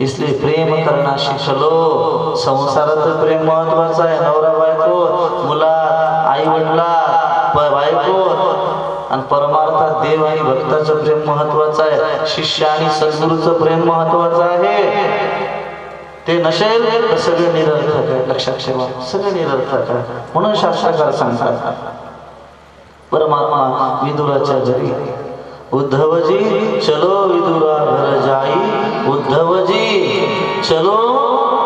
इसलिए प्रेम करना शिकलो संसाराचं प्रेम महत्वाचं आहे नवरा बायको मुला आई वडिला बायको। आणि परमार्थात देव आणि भक्ताचं प्रेम महत्वाचं आहे शिष्य आणि सद्गुरूचं प्रेम महत्वाचं आहे। ते नसेल तर सगळं निरर्थक आहे लक्षात ठेवा सगळं निरर्थक आहे म्हणून शास्त्रकार सांगतात परमात्मा विदुराच्या घरी उद्धवजी चलो विदुरा घर जाई। उद्धवजी चलो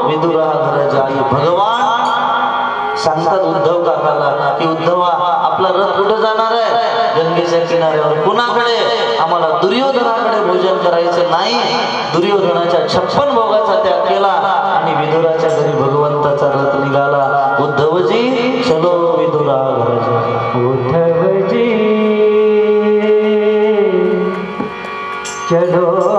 विदुरा घर जाई. भगवान सांगतात उद्धव काकाला की उद्धवा आपला रथ कुठे जाणार आहे? गंगेच्या किनाऱ्यावर. कुणाकडे? आम्हाला दुर्योधनाकडे भोजन करायचं नाही. दुर्योधनाच्या छप्पन भोगाचा त्याग केला आणि विदुराच्या घरी भगवंताचा रथ निघाला. उद्धवजी चलो विदुरा घर उद्धवजी चलो.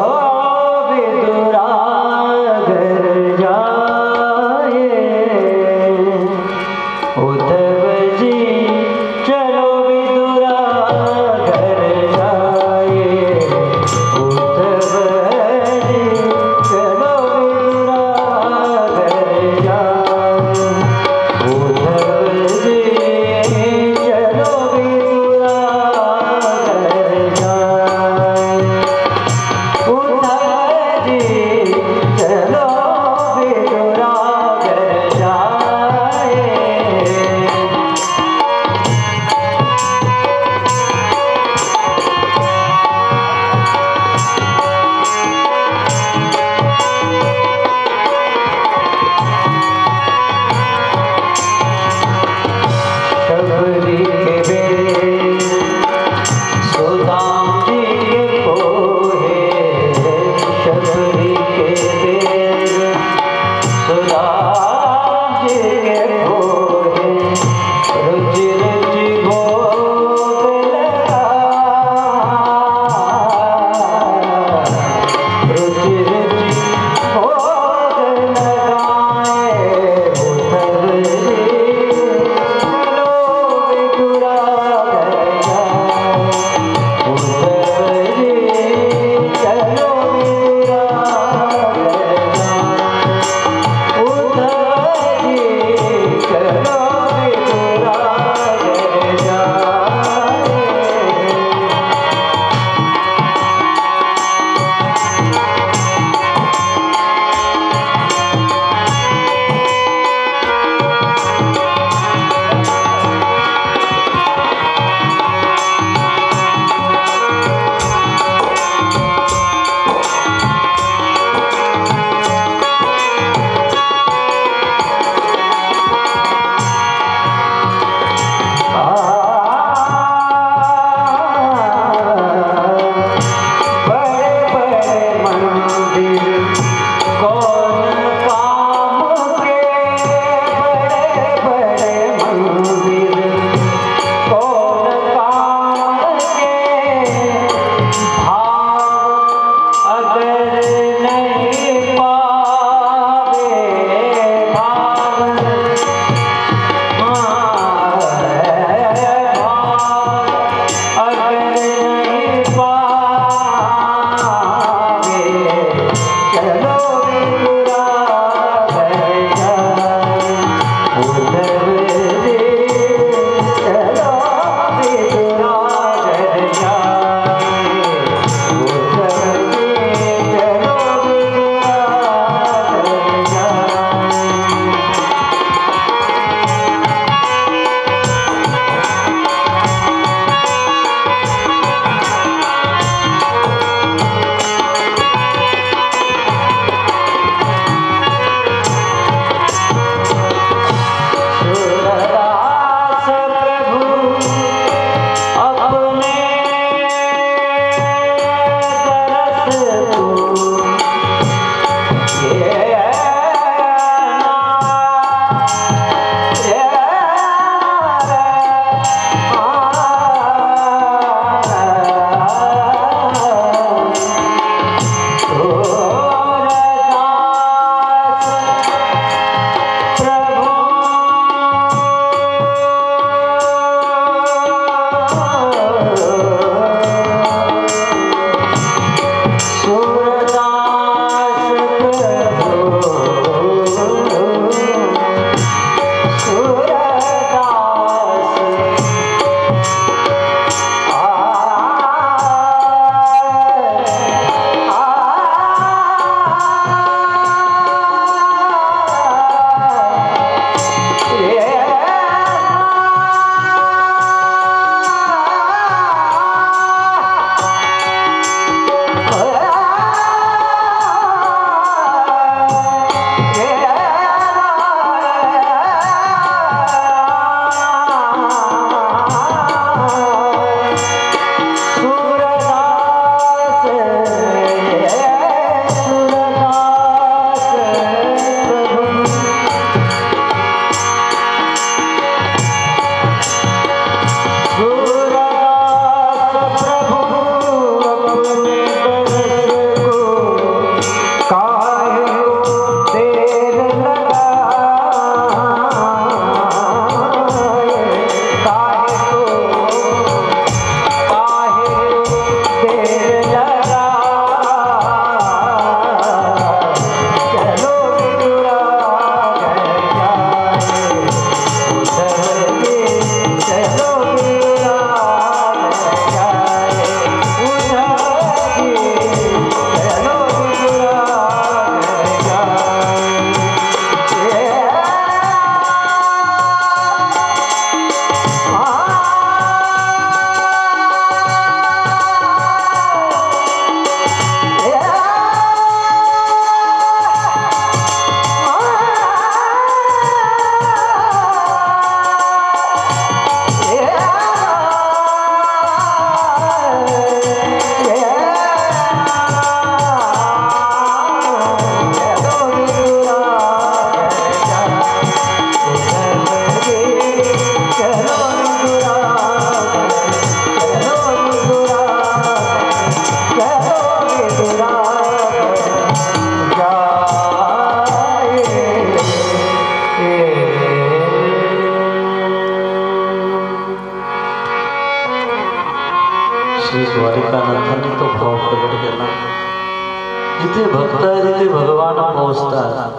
जिथे भक्त आहे तिथे भगवान पोहोचतात.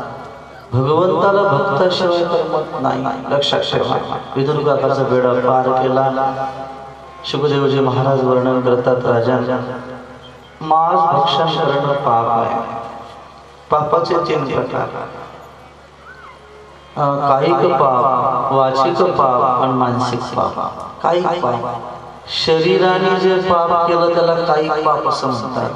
भगवंताला भक्ताशिवाय करमत नाही. लक्षात ठेवा. विदुर्गाचा बेडा पार केला. शुभदेवजी महाराज वर्णन करतात राजा मांस भक्षण करणं पाप आहे. पापाचे तीन प्रकार. अं, कायिक पाप वाचिक पाप आणि मानसिक पाप. कायिक पाप. शरीराने जे पाप केलं त्याला कायिक पाप असं म्हणतात.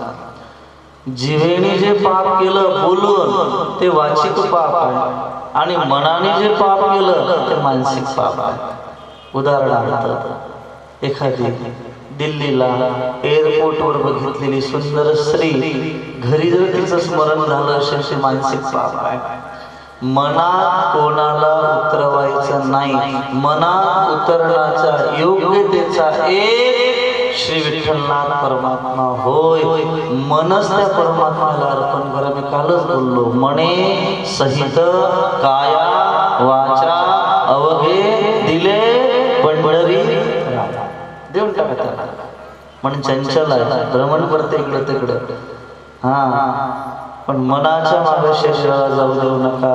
जिवेने जे पाप केलं बोलून ते वाचिक पाप आहे. आणि मनाने जे पाप केलं ते मानसिक पाप आहे. उदाहरणार्थ एखादी दिल्लीला एअरपोर्टवर बघितलेली सुंदर स्त्री घरी जर तिचं स्मरण झालं असेल ते मानसिक पाप आहे. मनात कोणाला उतरवायचं नाही. मनात उतरण्याचा योग्यतेचा एक श्री विठ्ठलनाथ परमात्मा होय मनच त्या परमात्म्याला अर्पण करा. मी कालच बोललो मने सहित काया वाचा अवघे दिले पंढरी देऊन टाका त्याला. मन चंचल आहे भ्रमण करते इकडं तिकडं. हा. पण मनाच्या मागे शरीराला जाऊ देऊ नका.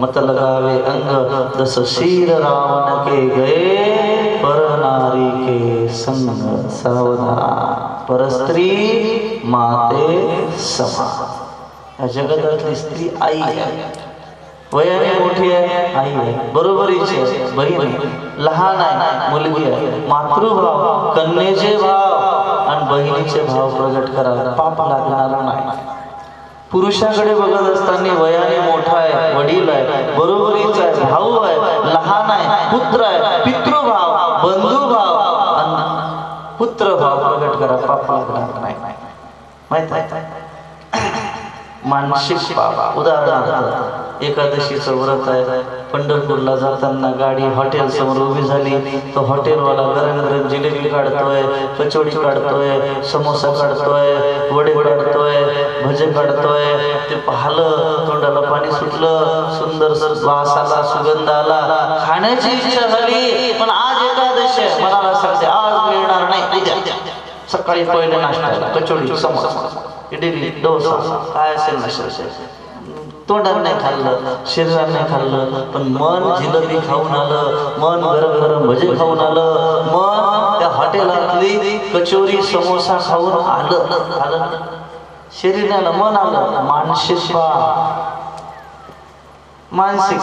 मत लगावे अंग जस शिर रावण के गए पर के संग सावधान परस्त्री माते समा। या जगतातली स्त्री आई आहे. वयाने मोठी आहे आई आहे. बरोबरीची आहे बहीण लहान आहे मुलगी आहे. मातृभाव कन्येचे भाव आणि बहिणीचे भाव प्रगट करा पाप लागणार नाही. पुरुषाकडे बघत असताना वयाने मोठा आहे वडील आहे बरोबरीचा आहे भाऊ आहे लहान आहे पुत्र आहे पितृभाव बंधुभाव पुत्र भाव प्रगट करा पाप लागणार नाही. माहीत आहे? मानसिक पाप. उदाहरणार्थ एकादशीचं व्रत आहे. पंढरपूरला जाताना गाडी हॉटेल समोर उभी झाली. तर हॉटेलवाला गरम गरम जिलेबी काढतोय कचोडी काढतोय समोसा काढतोय वडे काढतोय भजे काढतोय. ते पाहिलं तोंडाला पाणी सुटलं. सुंदर वास आला सुगंध आला. खाण्याची इच्छा झाली पण आज एकादशी मनाला सांगते आज मिळणार नाही उद्या. सकाळी पहिले नाश्ता कचोडी समोसा. इडली डोसा काय असेल ना असेल तोंडात नाही खाल्लं शरीरात नाही खाल्लं पण मन जिलबी खाऊन आलं मन गरम गरम भजे खाऊन आलं मन त्या हॉटेलातली कचोरी समोसा खाऊन आलं. आलं शरीराला मन आलं. मानसिक मानसिक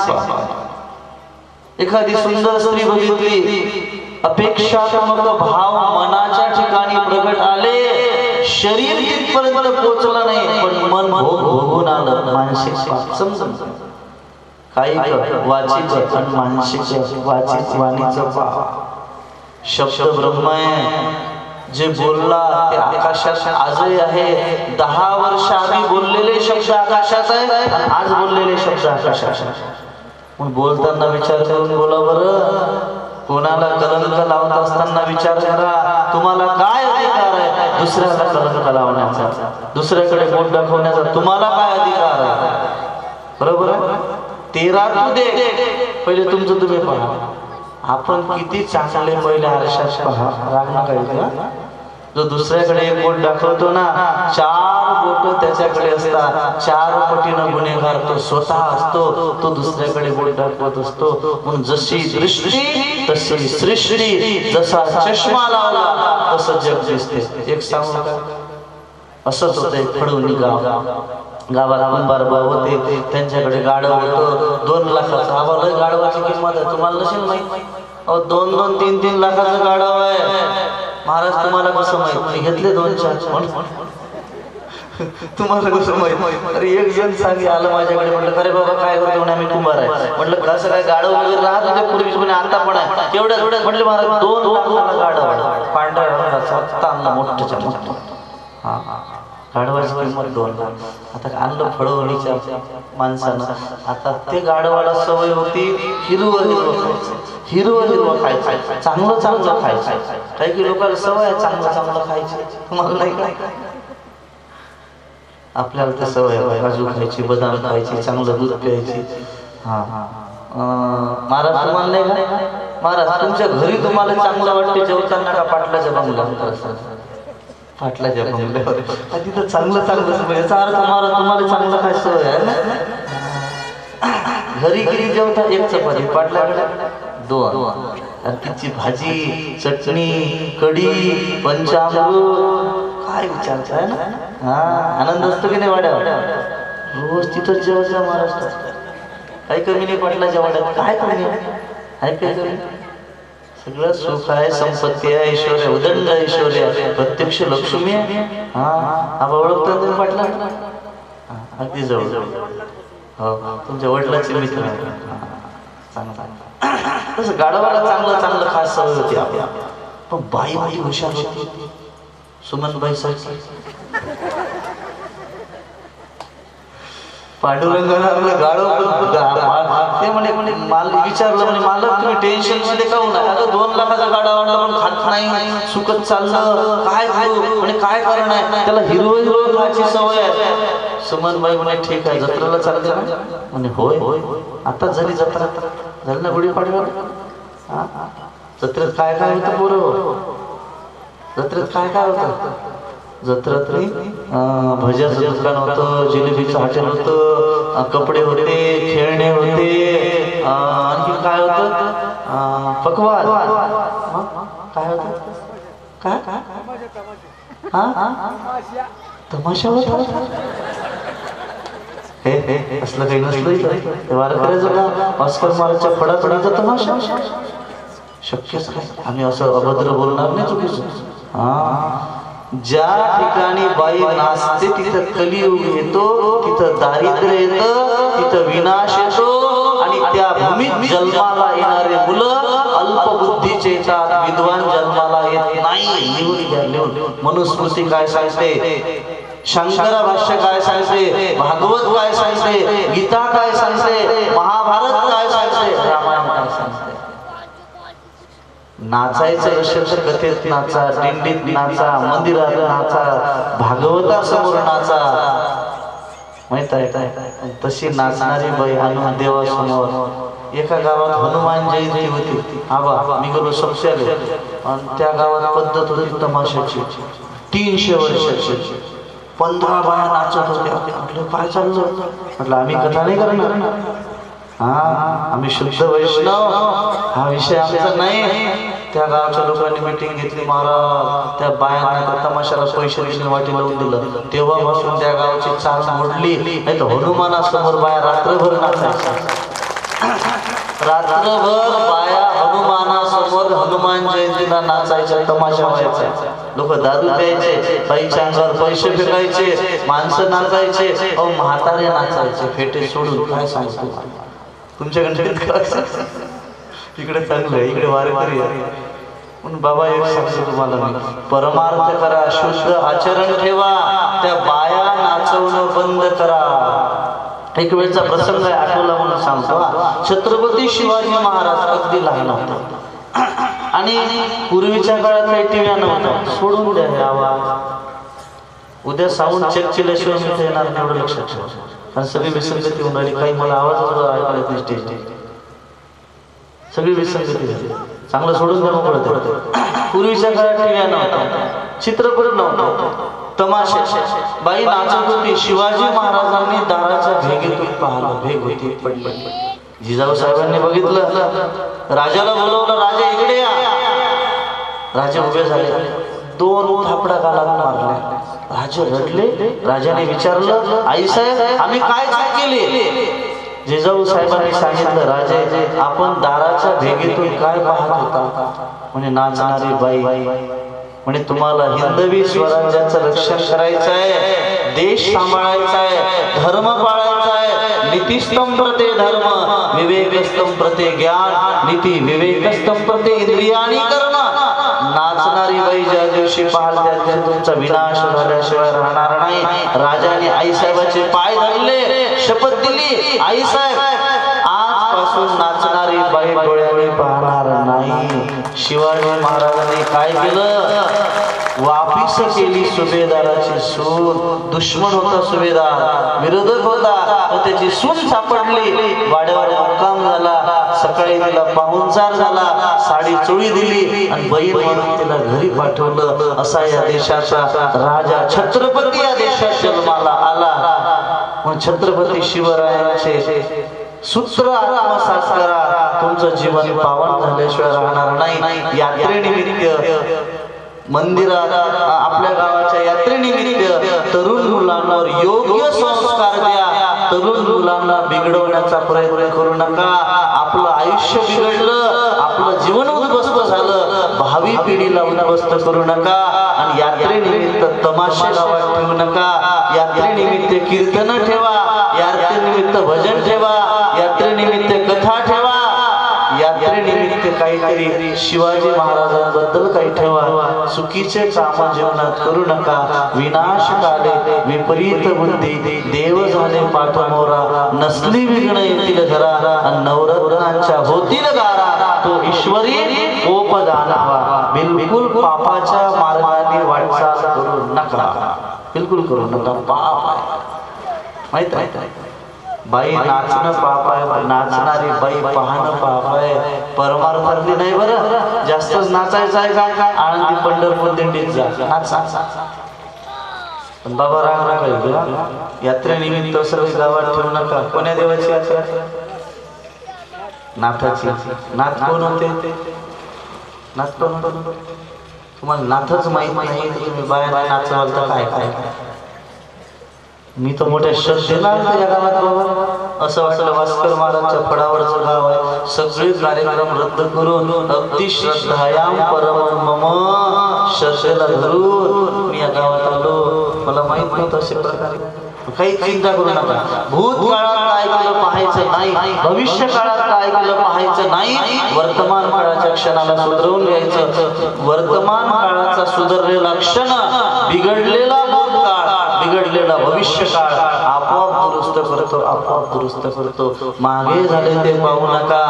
एखादी सुंदर स्त्री बघितली अपेक्षात्मक भाव मनाच्या ठिकाणी प्रगट आले. शरीर तिथपर्यंत पोहोचलं नाही पण मन भोगून आलं. मानसिक पाप. समजून काही वाचिक आणि मानसिक वाचिक वाणीचं शब्द ब्रह्म आहे. जे बोलला ते आकाशात आजही आहे. दहा वर्ष आम्ही बोललेले शब्द आकाशात आहे आज बोललेले शब्द आकाशात पण बोलताना विचार करून बोला बरं. कोणाला कलंक लावत असताना विचार करा तुम्हाला काय अधिकार आहे दुसऱ्याला कलंक लावण्याचा? दुसऱ्याकडे बोट दाखवण्याचा तुम्हाला काय अधिकार आहे? बरोबर आहे? तेरा तू दे. पहिले तुमचं तुम्ही पहा. आपण किती चांगले पहिले आरशात पहा. राग नका जो दुसऱ्याकडे एक बोट दाखवतो ना चार बोट त्याच्याकडे असतात. चार पटीनं गुन्हेगार तो स्वतः असतो तो दुसऱ्याकडे बोट दाखवत असतो. म्हणून जशी दृष्टी तशी सृष्टी जसा चष्मा लावला तसं जग दिसते. एक सांगू का? असंच होतं एक गाव. गावाला कुंभार भाऊ होते. त्यांच्याकडे गाडव होतं. दोन लाखाचं. आम्हाला गाडवाची किंमत आहे. तुम्हाला नसेल माहीत? अहो दोन दोन तीन तीन लाखाचं गाडव आहे. महाराज तुम्हाला कसं माहीत? घेतले दोन चार तुम्हाला कसं माहीत? अरे एक जण सांगे आलं माझ्याकडे. म्हटलं अरे बाबा काय करतो म्हणे आम्ही? कुंभार आहे. म्हटलं कसं काय? गाडव वगैरे राहत होते पूर्वी म्हणे आता पण आहे. एवढ्या एवढ्या म्हटलं महाराज दोन दोन गाडव पांढरा पांढऱ्या रंगाचा चांगला मोठ्याच्या हा. गाढवाची किंमत दोन लाख. आता आणलं फळवणीच्या माणसानं आता ते गाढवाला सवय होती हिरवं हिरवं खायचं. हिरवं हिरवं खायचं. चांगलं चांगलं खायचं. काही की लोकांना सवय आहे चांगलं चांगलं खायचं. तुम्हाला नाही काय आपल्याला ते सवय काजू खायची बदाम खायची चांगलं दूध प्यायची. हा हा. महाराज तुम्हाला नाही का? महाराज तुमच्या घरी तुम्हाला चांगलं वाटते जेवताना का पाटलाच्या बंगला पाटलाच्या बंगल्यावर आ, तिथं चांगलं चांगलं. याचा अर्थ तुम्हाला तुम्हाला चांगलं काय आहे ना? घरी गेली जेवता एक चपाती पाटलाकडे दोन. आणि तिची भाजी चटणी कढी पंचामृत. काय विचारचं आहे ना? हा आनंद असतो की नाही वाड्यावर? रोज तिथं जेवायचं महाराष्ट्रात. काही कमी नाही पाटलाच्या वाड्यात काय कमी आहे आहे काय कमी? सगळं सुख आहे संपत्ती आहे ऐश्वर्य उदंड ऐश्वर आहे. प्रत्यक्ष लक्ष्मी आहे. हा आबा ओळखता तुम्ही पाटला? अगदी जवळ. हो तुमच्या वडिलाचे मित्र आहे चांगलं तसं गाडवाला चांगलं चांगलं खास सवय होती आपल्या पण बाई बाई हुशार होती. सुमनबाई सारखी. आपलं गाडव ते म्हणे म्हणे माल विचारलं म्हणे मालक तुम्ही टेन्शनमध्ये अगं दोन लाखाचा गाडा आणला पण खात नाही. सुकत चाललं. काय म्हणे काय कारण आहे त्याला हिरव हिरव खायची सवय आहे. सुमनबाई म्हणे ठीक आहे जत्रेला चालते ना? म्हणे होय होय. आता झाली जत्रा. झाली ना गुढीपाडव्याला? हा. जत्रेत काय काय होतं पोरं? जत्रेत काय काय होतं? जत्रेत रे, भज्याचं दुकान होतं जिलेबीचं हॉटेल होतं कपडे होते खेळणे होते आणखी काय होतं? पकवान. काय होत? काय? हा? तमाशा होता? हे हे असलं काही नसलं वारकऱ्याचं का? ऑस्कर महाराजच्या तमाशा? शक्यच काय आम्ही असं अभद्र बोलणार नाही चुकीचं. हा. ज्या ठिकाणी बाई नाचते तिथं कलियुग येतो तिथं दारिद्र्य येत तिथं विनाश येतो. आणि त्या भूमीत जन्माला येणारे मुलं अल्पबुद्धीचे येतात विद्वान जन्माला येत नाही. मनुस्मृती काय सांगते? शंकर भाष्य काय सांगते? भागवत काय सांगते? गीता काय सांगते? नाचायचं असेल तर कथेत नाचा दिंडीत नाचा मंदिरात नाचा भागवतासमोर नाचा. माहीत आहे तशी नाचणारी बाई हनुमान देवासमोर. एका गावात हनुमान जयंती होती. आबा मी गेलो सबशाले आणि त्या गावात पद्धत होती तमाशाची. तीनशे वर्षाची. पंधरा बाया नाचत होत्या. म्हटलं काय चाललं? म्हटलं आम्ही कथा नाही करणार. हा आम्ही शुद्ध वैष्णव. हा विषय आमचा नाही. त्या गावच्या लोकांनी मिटिंग घेतली महाराज. त्या बायांना तमाशाला पैसे दिले वाटी लावून दिलं. तेव्हापासून त्या गावाची चाल मोडली. नाही तर हनुमानासमोर बाया रात्रभर नाचायच्या. रात्रभर बाया हनुमानासमोर हनुमान जयंतीला नाचायच्या तमाशा व्हायचा लोक दारू प्यायचे बाईच्या अंगावर पैसे फेकायचे माणसं नाचायचे अहो म्हातारे नाचायचे फेटे सोडून काय सांगतो तुमच्याकडे इकडे चांगलं आहे इकडे वारे वारे. म्हणून बाबा एक सांगतो तुम्हाला मी. परमार्थ करा शुद्ध आचरण ठेवा त्या बाया नाचवणं बंद करा. एक वेळचा प्रसंग आहे आठवला म्हणून सांगतो छत्रपती शिवाजी महाराज अगदी लहान होता. आणि पूर्वीच्या काळात काही टीव्या नव्हत्या. सोडून द्या हे आवाज. उद्या साऊंड चेक केल्याशिवाय मी येणार एवढं लक्षात ठेवा. कारण सगळी विसंगती होऊन राहिली. काही मला आवाज ऐकायला येत नाही स्टेज सगळी विसंगती झाली चांगलं सोडून द्या मोकळं पूर्वीच्या काळात ठेव्या नव्हत्या चित्रपट नव्हता. तमाशे. बाई नाचत होती. शिवाजी महाराजांनी दाराच्या भेगेतून पाहिलं भेग होती. पडली जिजाऊ साहेबांनी बघितलं. राजाला बोलवलं राजा इकडे या. राजे उभे झाले. दोन थापडा गालात मारले. राजे रडले. राजाने विचारलं आई साहेब आम्ही काय चूक केली? जिजाऊ साहेबांनी सांगितलं राजे आपण दाराच्या भेगेतून काय पाहत होता? म्हणे नाचणारी बाई. म्हणे तुम्हाला हिंदवी स्वराज्याचं रक्षण करायचं आहे देश सांभाळायचा आहे धर्म पाळायचा आहे नीतिस्तंभ प्रते धर्म विवेकस्तंभ प्रते ज्ञान नीती विवेकस्तंभ प्रते इंद्रियाणी कर्म नाचणारी बाई ज्या दिवशी पाहाल त्या तुमचा विनाश झाल्याशिवाय राहणार नाही. राजाने आई साहेबाचे पाय धरले शपथ दिली. आई साहेब आजपासून नाचणारी बाई डोळ्याने पाहणार नाही. शिवाजी महाराजांनी काय केलं? वापिस केली सुभेदाराची सून. दुश्मन होता सुभेदार विरोधक होता. त्याची सून सापडली. वाड्यावर मुक्काम झाला. सकाळी तिला पाहुणचार झाला. साडी चोळी दिली. आणि बहीण म्हणून तिला घरी पाठवलं. असा या देशाचा राजा छत्रपती या देशात जन्माला मग छत्रपती शिवरायांचे सूत्र आत्मसात करा. तुमचं जीवन पावन झाल्याशिवाय राहणार नाही. यात्रेनिमित्त मंदिरात आपल्या गावाच्या यात्रेनिमित्त तरुण मुलांवर योग्य संस्कार द्या. तरुण मुलांना बिघडवण्याचा प्रयत्न करू नका. आपलं आयुष्य बिघडलं आपलं जीवन उद्ध्वस्त झालं. भावी पिढीला उद्ध्वस्त करू नका. आणि यात्रेनिमित्त तमाशे गावात ठेवू नका. यात्रेनिमित्त कीर्तन ठेवा. यात्रेनिमित्त भजन ठेवा. यात्रेनिमित्त कथा ठेवा. यात्रेनिमित्त काहीतरी शिवाजी महाराजांबद्दल काही ठेवा. चुकीचे काम जीवनात करू नका. विनाश काले विपरीत बुद्धी. देव झाले पाठमोरा. नसली विघ्न येतील घरा. आणि नवरत्नांच्या होतील गारा. तो ईश्वरी कोप दानावा बिलकुल पापाच्या मार्गाने वाटचाल करू नका. बिलकुल करू नका. पाप आहे. माहीत आहे? बाई नाचणं पाप आहे नाचणारी बाई पाहणं पाप आहे. परमार परमार्थातली नाही बरं. जास्त नाचायचं आहे काय? काय आनंदी पंढरपूर दिंडीत जा. नाच पण बाबा राग राग यात्रेनिमित्त सर्व गावात ठेवू नका. कोण्या देवाची यात्रा? नाथाची. नाथ कोण होते? नाथ कोण होते? तुम्हाला नाथच माहीत नाही तुम्ही बाया नाचवाल तर काय काय? मी तर मोठ्या श्रद्धेला आलो या गावात बाबा. असं वाटलं भास्कर महाराजच्या फडावरचं गाव आहे. सगळे कार्यक्रम रद्द करून अगदी श्रद्धायाम परम मम श्रद्धेला धरून मी या गावात आलो. मला माहीत नव्हतं असे प्रकारे. काही चिंता करू नका. भूतकाळात काय केलं पाहायचं नाही भविष्य काळात काय केलं पाहायचं नाही वर्तमान काळाच्या क्षणाला सुधरवून घ्यायचं. वर्तमान काळाचा सुधारलेला क्षण बिघडलेला बिघडलेला भविष्य काळ आपोआप दुरुस्त करतो आपोआप दुरुस्त करतो. मागे झाले ते पाहू नका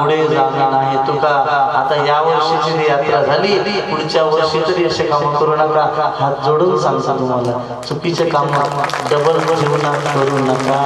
पुढे जाणार नाही तुका. आता या वर्षीची जी यात्रा झाली पुढच्या वर्षी तरी असे काम करू नका. हात जोडून सांगतो तुम्हाला चुकीचे काम डबल जीवनात करू नका.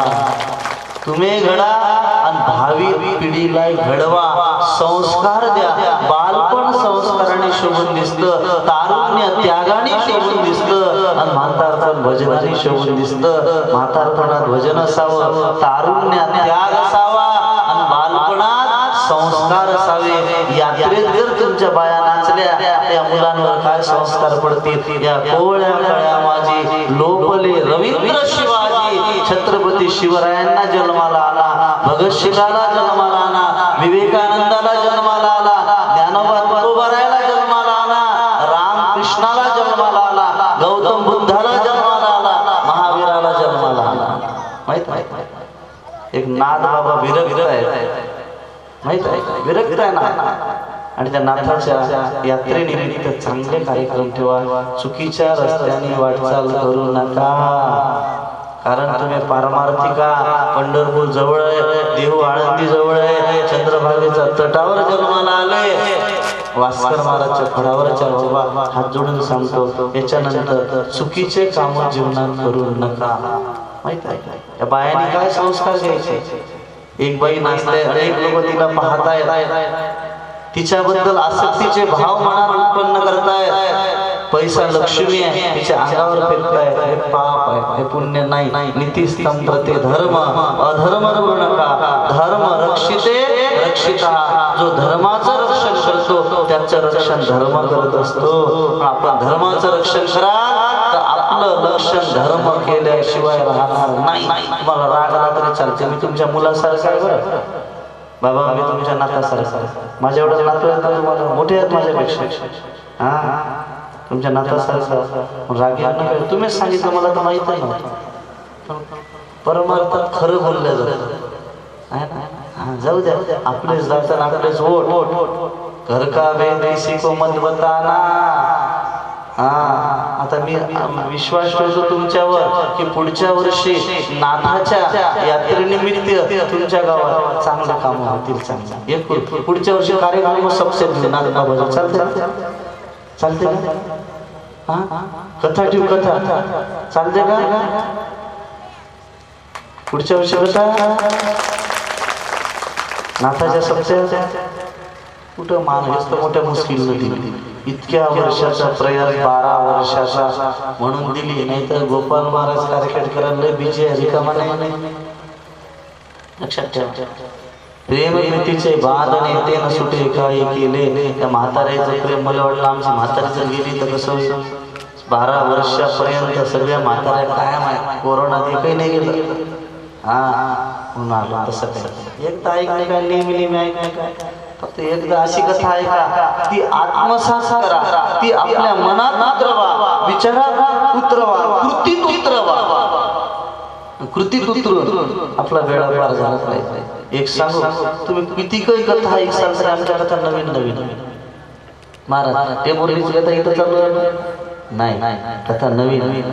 तुम्ही घडा आणि भावी पिढीला घडवा. संस्कार द्या. बालपण संस्काराने शोभून दिसतं. तारुण्य त्यागाने शोभून दिसतं. आणि म्हातारपण भजनाने शोभून दिसतं. म्हातारपणात भजन असावं. तारुण्य त्याग असावा. आणि बालपणात संस्कार असावे. यात्रेत जर तुमच्या बाया नाचल्या त्या मुलांवर काय संस्कार पडतील? या कोवळ्या कळ्या माझी लोपले रवींद्र शिवाजी. छत्रपती शिवरायांना जन्माला आला भगतसिंगाला जन्माला आला विवेकानंदाला जन्माला आला ज्ञानोबा तुकोबारायला जन्माला आला रामकृष्णाला जन्माला आला गौतम बुद्धाला जन्माला आला महावीराला जन्माला आला. माहीत माहीत एक नाद बाबा विरक्त आहे माहीत आहे? विरक्त आहे ना आणि त्या नाथाच्या यात्रेनिमित्त चांगले कार्यक्रम ठेवा. चुकीच्या रस्त्याने वाटचाल करू नका. कारण तुम्ही पारमार्थिका पंढरपूर जवळ आहे देहू आळंदी जवळ आहे चंद्रभागेच्या तटावर जन्माला आले वास्कर महाराजच्या फळावरच्या बाबा हात जोडून सांगतो याच्यानंतर चुकीचे काम जीवनात करू नका. माहीत आहे? या बायाने काय संस्कार घ्यायचे? एक बाई नाचते अनेक लोक तिला पाहतायत. तिच्याबद्दल आसक्तीचे भाव मनात उत्पन्न करतायत. पैसा लक्ष्मी आहे तिच्या अंगावर फिरताय हे पाप आहे हे पुण्य नाही. नीतिस्तंभ ते धर्म अधर्म करू नका. धर्म रक्षिते रक्षिता. जो धर्माचं रक्षण करतो त्याचं रक्षण धर्म करत असतो. आपण धर्माचं रक्षण करा तर आपलं लक्षण धर्म केल्याशिवाय राहणार नाही. तुम्हाला राग आला तरी चालते मी तुमच्या मुलासारखा आहे बरं. बाबा मी तुमच्या नातासारखा माझ्या एवढं नातू तुम्हाला? मोठे आहेत माझ्यापेक्षा. हा? तुमच्या नातासारखा रागी नका तुम्हीच सांगितलं मला तर माहीत नव्हतं. परमार्थात खरं बोललं जातं. आहे ना? जाऊ द्या. आपलेच जातात आपलेच ओट घर का बेदेशी को मत बताना? हा आता मी विश्वास ठेवतो तुमच्यावर की पुढच्या वर्षी नाथाच्या यात्रेनिमित्त तुमच्या गावात चांगलं काम होतील चांगलं. एक पुढच्या वर्षी कार्यक्रम सबसे नाथ बाबा चालते चालते का? हा? कथा ठेवू कथा. चालते का? पुढच्या वर्षी कथा नाथाच्या सप्त्या कुठं मान जास्त मोठ्या मुश्किल दिली. इतक्या वर्षाचा प्रयास बारा वर्षाचा म्हणून दिली. नाही तर गोपाल महाराज कार्यकर्त्यांना बीजे रिकामा नाही. लक्षात ठेवा. प्रेम प्रीतीचे बांध आणि ते न सुटे काही केले. त्या म्हाताऱ्याचं प्रेम मला वाटलं आमची म्हाताऱ्याचं गेली तर कसं बारा वर्षापर्यंत सगळ्या म्हाताऱ्या कायम आहे कोरोना ते काही नाही गेलं. हा म्हणून आलं तसं काय. एकदा ऐकणे काय? नेहमी नेहमी ऐकणे काय? फक्त एकदा अशी कथा ऐका. ती आत्मसात करा. ती आपल्या मनात उतरवा. विचारात उतरवा. कृतीत उतरवा. कृतीत उतरून आपला वेळा पार झाला पाहिजे. एक सांगू? तुम्ही किती काही कथा ऐकसाल तर आमच्या कथा नवीन नवीन. महाराज ते मुरलीची कथा इथं चालू नाही. कथा नवीन.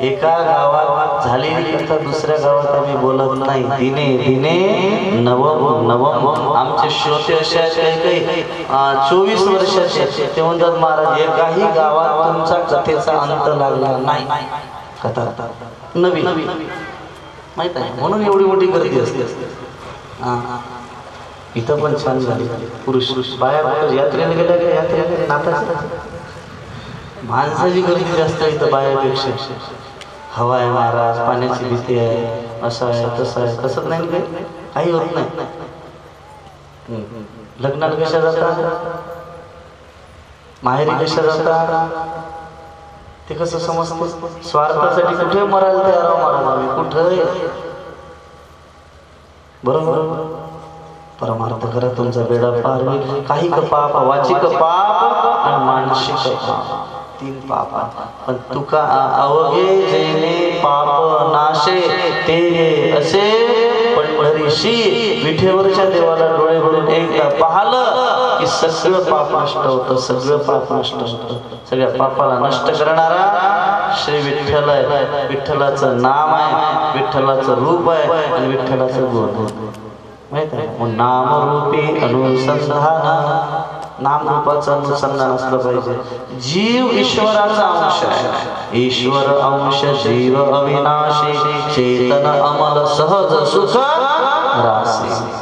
एका गावात झालेली कथा दुसऱ्या गावात आम्ही बोलत नाही. दिने दिने नवम नवम. आमचे श्रोते असे आहेत काही काही. चोवीस वर्षाचे ते म्हणतात महाराज एकाही गावात तुमचा कथेचा अंत लागला नाही. कथा. नवीन. माहीत आहे? म्हणून एवढी मोठी गर्दी असते. इथं पण छान झाली. पुरुष. बाया कुठं यात्रेला गेल्या का? यात्रेला नाताच्या माणसाची गर्दी जास्त इथं बायापेक्षा. हवा आहे महाराज पाण्याची भीती आहे. असं आहे तसं आहे. तसंच नाही ना काही काही होत नाही. लग्नात लग्नाला कशा जातात माहेरी कशा जातात ते कसं समजतं? स्वार्थासाठी कुठे मरायला तयार आहो महाराज आम्ही बरोबर? परमार्थ करा तुमचा बेडा पार होईल. काही का पाप वाचिक पाप आणि मानसिक पाप. तीन पाप पण तुका अवघे जेने पाप नाशे ते असे पंढरीशी विठेवरच्या देवाला डोळे भरून एकदा पाहलं की सगळं पाप नष्ट होतं सगळं पाप नष्ट होतं. सगळ्या पापाला नष्ट करणारा श्री विठ्ठल आहे. विठ्ठलाचं नाम आहे. विठ्ठलाचं रूप आहे आणि विठ्ठलाचं गुण. माहीत आहे? मग नामरूपी अनुसंधान नामरूपाचं अनुसंधान असलं पाहिजे. जीव ईश्वराचा अंश आहे. ईश्वर अंश जीव अविनाशी चेतन अमल सहज सुख रासी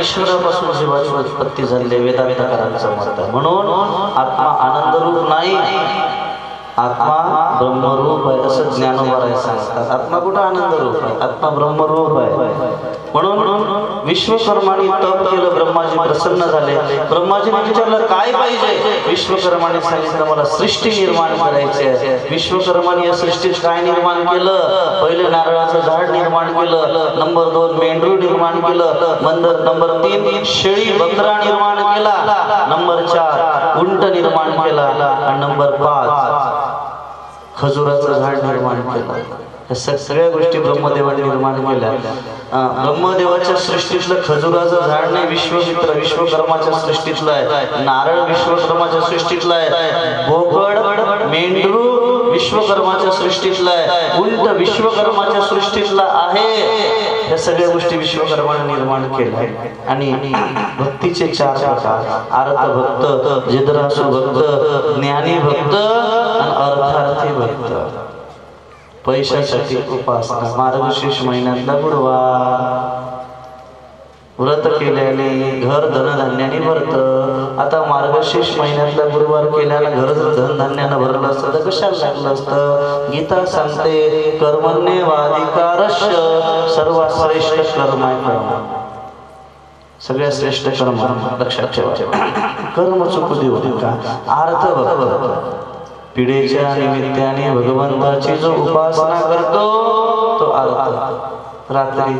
ईश्वरापासून जीवाची उत्पत्ती झाली आहे, वेदांतकारांचं मत आहे. म्हणून आत्मा आनंदरूप नाही आत्मा ब्रह्मरूप आहे असं ज्ञानोबा सांगतात. आत्मा कुठं आनंद रूप आहे? आत्मा ब्रह्मरूप आहे. म्हणून विश्वकर्माने तप केलं ब्रह्माजी प्रसन्न झाले. ब्रह्माजीने विचारलं काय पाहिजे? विश्वकर्माने सांगितलं मला सृष्टी निर्माण करायची आहे. विश्वकर्माने या सृष्टीत काय निर्माण केलं? पहिले नारळाचं झाड निर्माण केलं नंबर दोन मेंढरू निर्माण केलं नंबर नंबर तीन शेळी बकरा निर्माण केला नंबर चार उंट निर्माण केला आणि नंबर पाच खजुराचं झाड निर्माण केलं. या सगळ्या गोष्टी ब्रह्मदेवाने निर्माण केल्या. ब्रह्मदेवाच्या सृष्टीतलं खजुराचं झाड नाही विश्वमित्र विश्वकर्माच्या सृष्टीतलं आहे. नारळ विश्वकर्माच्या सृष्टीतलं आहे. बोकड मेंढरू विश्वकर्माच्या सृष्टीतलं आहे. उलट विश्वकर्माच्या सृष्टीतला आहे. या सगळ्या गोष्टी विश्वकर्माने निर्माण केल्या आणि भक्तीचे चार प्रकार अर्थ भक्त जिद्रासु भक्त ज्ञानी भक्त आणि अर्थार्थी भक्त. पैशासाठी उपासना मार्गशीर्ष महिन्यातला गुरुवार व्रत केल्याने घर धनधान्याने भरत. आता मार्गशीर्ष महिन्यातला गुरुवार केल्यानं घर जर धनधान्यानं भरलं असतं तर कशाला लागलं असतं? गीता सांगते कर्मण्य वाधिकारश सर्वात श्रेष्ठ कर्म आहे कर्म. सगळ्यात श्रेष्ठ कर्म लक्षात ठेवा. कर्म चुकू देऊ का अर्थ भक्त पिढीच्या निमित्ताने भगवंताची जो उपासना करतो तो अर्थ रात्री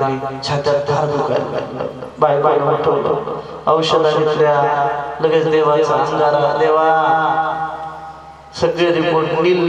छात्यात धार दुखायला बाय बाय ठेवलं औषध घेतल्या लगेच देवाचा अंगारा देवा सगळे रिपोर्ट नील